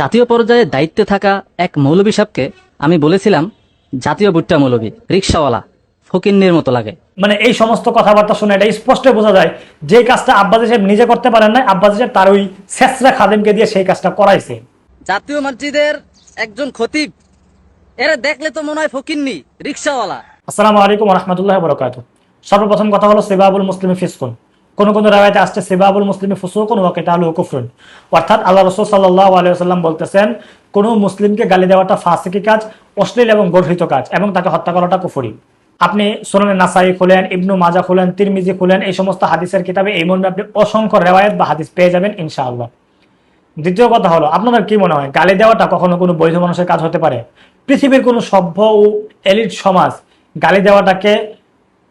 জাতীয় পর্যায়ে দায়িত্বে থাকা এক মৌলবী সাহেবকে আমি বলেছিলাম জাতীয় বুট্টা মৌলবী রিক্সাওয়ালা ফকিন্নির মতো লাগে। মানে এই সমস্ত কথাবার্তা শুনে এটা স্পষ্ট বোঝা যায় যে কাজটা আব্বাস সাহেব নিজে করতে পারেন না আব্বাস সাহেব তার ওই শেষরা খাদেমকে দিয়ে সেই কাজটা করাইছে। জাতীয় মসজিদের একজন খতিব এরা দেখলে তো মনে হয় ফকিন্নি রিক্সাওয়ালা। আসসালামু আলাইকুম রহমতুল্লাহ বরকাত সর্বপ্রথম কথা হলো সেবাবুল মুসলিম ফিসকুন। কোন কোন রায়তে আসছে সেবাবুল মুসলিম ফুসুকুন ও কেতালু কুফরুন। অর্থাৎ আল্লাহ রসুল সাল্লাহ আলিয়াল্লাম বলতেছেন, কোন মুসলিমকে গালি দেওয়াটা ফাসিকি কাজ, অশ্লীল এবং গর্হিত কাজ, এবং তাকে হত্যা করাটা কুফরি। আপনি সোনানের নাসাই খুলেন, ইবনু মাজা খুলেন, তিরমিজি খুলেন, এই সমস্ত হাদিসের কিতাবে এই মর্মে আপনি অসংখ্য রেওয়ায়ত বা হাদিস পেয়ে যাবেন, ইনশাআল্লাহ। দ্বিতীয় কথা হলো, আপনাদের কি মনে হয়, গালি দেওয়াটা কখনো কোনো বৈধ মানুষের কাজ হতে পারে? পৃথিবীর কোনো সভ্য ও এলিট সমাজ গালি দেওয়াটাকে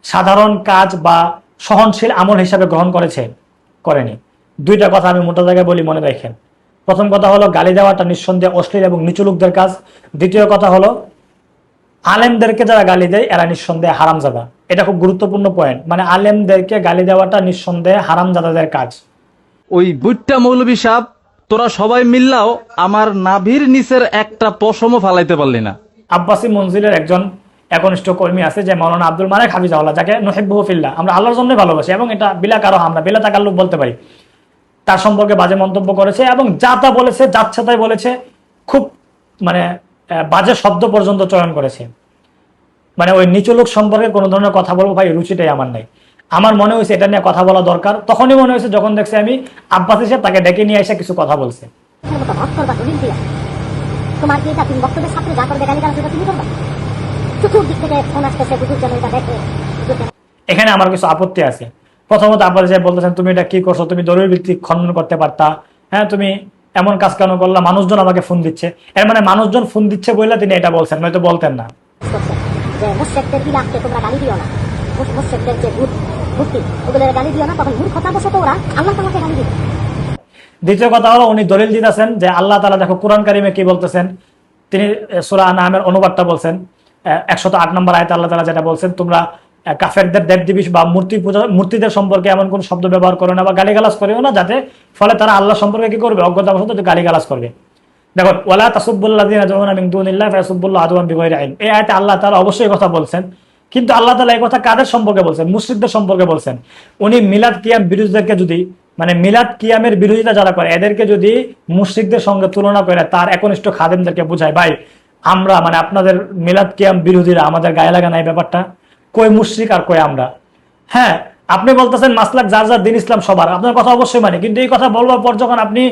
সাধারণ কাজ বা সহনশীল আমল হিসাবে গ্রহণ করেছে করেনি। দুইটা কথা আমি মোটা জায়গায় বলি মনে রাখেন। প্রথম কথা হলো গালি দেওয়াটা নিঃসন্দেহে অশ্লীল এবং নিচু লোকদের কাজ। দ্বিতীয় কথা হলো আলেমদেরকে যারা গালি দেয় এরা নিঃসন্দেহে হারামজাদা। এটা খুব গুরুত্বপূর্ণ পয়েন্ট মানে আলেমদেরকে গালি দেওয়াটা নিঃসন্দেহে হারামজাদাদের কাজ। ওই বুট্টা মৌলবী সাহ তোরা সবাই মিল্লাও আমার নাভির নিচের একটা পশমও ফালাইতে পারলি না। আব্বাসী মঞ্জিলের একজন একনিষ্ঠ কর্মী আছে যে মৌলানা আব্দুল মালেক হাফিজাউল্লাহ যাকে নহেবুফিল্লা আমরা আল্লাহর জন্যই ভালোবাসি এবং এটা বিলা কারও আমরা বিলা তাকাল্লুক বলতে পারি। তার সম্পর্কে বাজে মন্তব্য করেছে এবং যা তা বলেছে যাচ্ছে তাই বলেছে, খুব মানে বাজে শব্দ পর্যন্ত চয়ন করেছে। মানে ওই নিচু লোক সম্পর্কে কোনো ধরনের কথা বলব ভাই, রুচিটাই আমার নাই। আমার মনে হয়েছে এটা নিয়ে কথা বলা দরকার। তখনই মনে হয়েছে যখন দেখছি আমি আব্বাস হিসেবে তাকে ডেকে নিয়ে এসে কিছু কথা বলছে। তোমার কি বক্তব্যের সাথে যা করবে গালি তুমি করবে? এখানে আমার কিছু আপত্তি আছে। প্রথমত আব্বাস সাহেব বলতেছেন, তুমি এটা কি করছ? তুমি দলীয় ভিত্তিক খনন করতে পারতা। হ্যাঁ তুমি এমন কাজ কেন করলা? মানুষজন আমাকে ফোন দিচ্ছে। এর মানে মানুষজন ফোন দিচ্ছে বলে তিনি এটা বলছেন, নয়তো বলতেন না। যে যে দ্বিতীয় কথা হলো, উনি দলিল দিতেছেন যে আল্লাহ তালা দেখো কোরআন কারিমে কি বলতেছেন? তিনি সুরা নামের অনুবাদটা বলছেন। একশত আট নম্বর আয়তে আল্লাহ তালা যেটা বলছেন, তোমরা কাফেরদের দেব দেবী বা মূর্তি পূজা, মূর্তিদের সম্পর্কে এমন কোন শব্দ ব্যবহার করো না বা গালিগালাজ করিও না, যাতে ফলে তারা আল্লাহ সম্পর্কে কি করবে? অজ্ঞতাবশত গালিগালাজ করবে। দেখো, ওয়ালা তাসুবুল্লাহ দিন আজমানা দুনিল্লাহ ফায়াসুবুল্লাহ আদওয়ান বিগয়রি আইন। এই আয়তে আল্লাহ তাআলা অবশ্যই কথা বলছেন, কিন্তু আল্লাহ তালা এই কথা কাদের সম্পর্কে বলছেন? মুশরিকদের সম্পর্কে বলছেন। উনি মিলাদ কিয়াম বিরোধীদেরকে যদি মানে মিলাদ কিয়ামের বিরোধিতা যারা করে, এদেরকে যদি মুশরিকদের সঙ্গে তুলনা করে, তার একনিষ্ঠ খাদেমদেরকে বুঝায়, ভাই আমরা মানে আপনাদের মিলাদ কিয়াম বিরোধীরা, আমাদের গায়ে লাগা নাই ব্যাপারটা। কই মুশরিক আর কই আমরা? হ্যাঁ আপনি বলতেছেন মাসলাক যার যার দিন ইসলাম সবার। আপনার কথা অবশ্যই মানে কিন্তু এই কথা বলবার পর যখন আপনি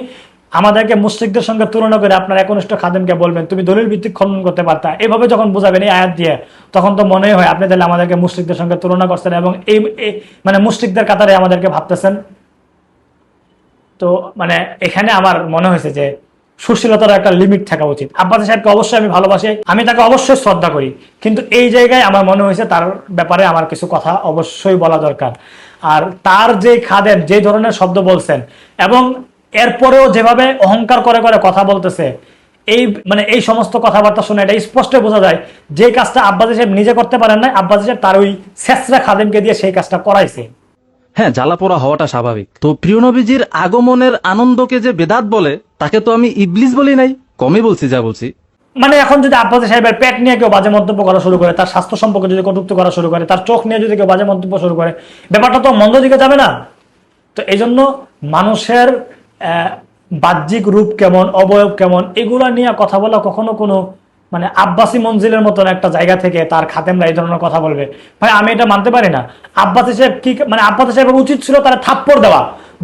আমাদেরকে মুসলিকদের সঙ্গে তুলনা করে আপনার একনিষ্ঠ খাদেমকে বলবেন, তুমি দলিল ভিত্তিক খনন করতে পারতা। এভাবে যখন বুঝাবেন এই আয়াত দিয়ে, তখন তো মনে হয় আপনি তাহলে আমাদেরকে মুসলিকদের সঙ্গে তুলনা করছেন এবং এই মানে মুসলিকদের কাতারে আমাদেরকে ভাবতেছেন। তো মানে এখানে আমার মনে হয়েছে যে সুশীলতার একটা লিমিট থাকা উচিত। আব্বাস সাহেবকে অবশ্যই আমি ভালোবাসি। আমি তাকে অবশ্যই শ্রদ্ধা করি। কিন্তু এই জায়গায় আমার মনে হয়েছে তার ব্যাপারে আমার কিছু কথা অবশ্যই বলা দরকার। আর তার যে খাদেম যে ধরনের শব্দ বলছেন, এবং এরপরেও যেভাবে অহংকার করে করে কথা বলতেছে, এই মানে এই সমস্ত কথাবার্তা শুনে এটা স্পষ্ট বোঝা যায় যে কাজটা আব্বাস সাহেব নিজে করতে পারেন না আব্বাস সাহেব তার ওই শেষরা খাদেমকে দিয়ে সেই কাজটা করাইছে। হ্যাঁ জ্বালাপোড়া হওয়াটা স্বাভাবিক। তো প্রিয় নবীজির আগমনের আনন্দকে যে বেদাত বলে, তাকে তো আমি ইবলিস বলি নাই, কমই বলছি যা বলছি। মানে এখন যদি আব্বাস সাহেবের পেট নিয়ে কেউ বাজে মন্তব্য করা শুরু করে, তার স্বাস্থ্য সম্পর্কে যদি কটুক্তি করা শুরু করে, তার চোখ নিয়ে যদি কেউ বাজে মন্তব্য শুরু করে, ব্যাপারটা তো মন্দ দিকে যাবে না। তো এই জন্য মানুষের বাহ্যিক রূপ কেমন, অবয়ব কেমন, এগুলা নিয়ে কথা বলা কখনো কোনো মানে আব্বাসি মঞ্জিলের মতন একটা জায়গা থেকে তার খাতেমরা এই ধরনের কথা বলবে। ভাই, আমি এটা মানতে পারি না। আব্বাস সাহেব কি মানে আব্বাস সাহেবের উচিত ছিল তারা থাপ্পড় দেওয়া।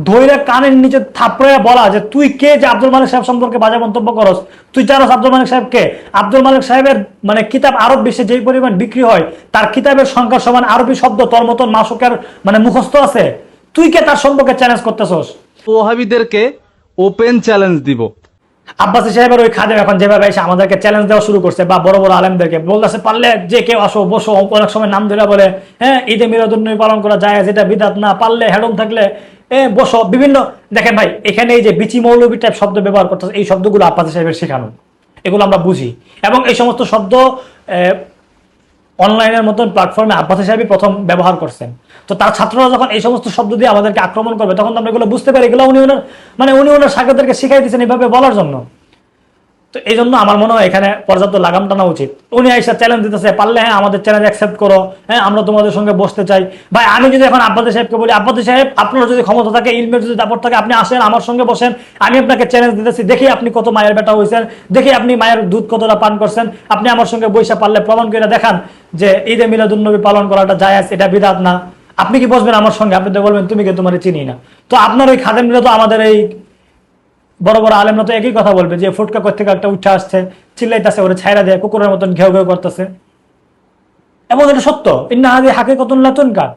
ধৈর্য কানের নিচে থাপড়ে বলা যে, তুই কে যে আব্দুল মালিক সাহেব সম্পর্কে বাজে মন্তব্য করস? তুই জানোস আব্দুল মালিক সাহেব কে? আব্দুল মালিক সাহেবের মানে কিতাব আরব বিশ্বে যেই পরিমাণ বিক্রি হয়, তার কিতাবের সংখ্যা সমান আরবি শব্দ তোর মতন মাসুকের মানে মুখস্থ আছে। তুই কে তার সম্পর্কে চ্যালেঞ্জ করতেছস? ওহাবিদেরকে ওপেন চ্যালেঞ্জ দিব। আব্বাসী সাহেবের ওই খাদেম এখন যেভাবে এসে আমাদেরকে চ্যালেঞ্জ দেওয়া শুরু করছে, বা বড় বড় আলেমদেরকে, বলতেছে, পারলে যে কেউ আসো, বসো। অনেক সময় নাম ধরে বলে হ্যাঁ ঈদে মিরাদুন্নবী পালন করা যায়, যেটা বিদাত না, পারলে হেডম থাকলে বসো। বিভিন্ন, দেখেন ভাই, এখানে এই যে বিচি মৌলবী টাইপ শব্দ ব্যবহার করতেছে, এই শব্দগুলো আব্বাসী সাহেবের শেখানো। এগুলো আমরা বুঝি। এবং এই সমস্ত শব্দ অনলাইনের মতন প্ল্যাটফর্মে আব্বাস সাহেবই প্রথম ব্যবহার করছেন। তো তার ছাত্ররা যখন এই সমস্ত শব্দ দিয়ে আমাদেরকে আক্রমণ করবে, তখন তো আমরা এগুলো বুঝতে পারি, এগুলো উনি ওনার মানে উনি ওনার সাগরদেরকে শিখাই দিচ্ছেন এইভাবে বলার জন্য। তো এই জন্য আমার মনে হয় এখানে পর্যাপ্ত লাগাম টানা উচিত। উনি আইসা চ্যালেঞ্জ দিতেছে, পারলে হ্যাঁ আমাদের চ্যালেঞ্জ অ্যাকসেপ্ট করো হ্যাঁ আমরা তোমাদের সঙ্গে বসতে চাই। ভাই, আমি যদি এখন আব্বাদী সাহেবকে বলি আব্বাদী সাহেব, আপনার যদি ক্ষমতা থাকে, ইলমের যদি দাপট থাকে, আপনি আসেন, আমার সঙ্গে বসেন, আমি আপনাকে চ্যালেঞ্জ দিতেছি, দেখি আপনি কত মায়ের বেটা হয়েছেন, দেখি আপনি মায়ের দুধ কতটা পান করছেন, আপনি আমার সঙ্গে বৈশা পারলে প্রমাণ করে দেখান। যে ঈদে মিলাদুলনবী পালন করাটা জায়েজ, এটা বিদাত না। আপনি কি বসবেন আমার সঙ্গে? আপনি তো বলবেন, তুমি কে তোমার চিনি না? তো আপনার ওই খাদেমরা তো আমাদের এই বড় বড় আলেমরা তো একই কথা বলবে, যে ফুটকা থেকে একটা উঠে আসছে, চিল্লাইতেছে, ওরে ছাইরা দেয়, কুকুরের মতন ঘেউ ঘেউ করতেছে। এবং এটা সত্য। ইন্না হাজি হাকে কতন লাতুন কার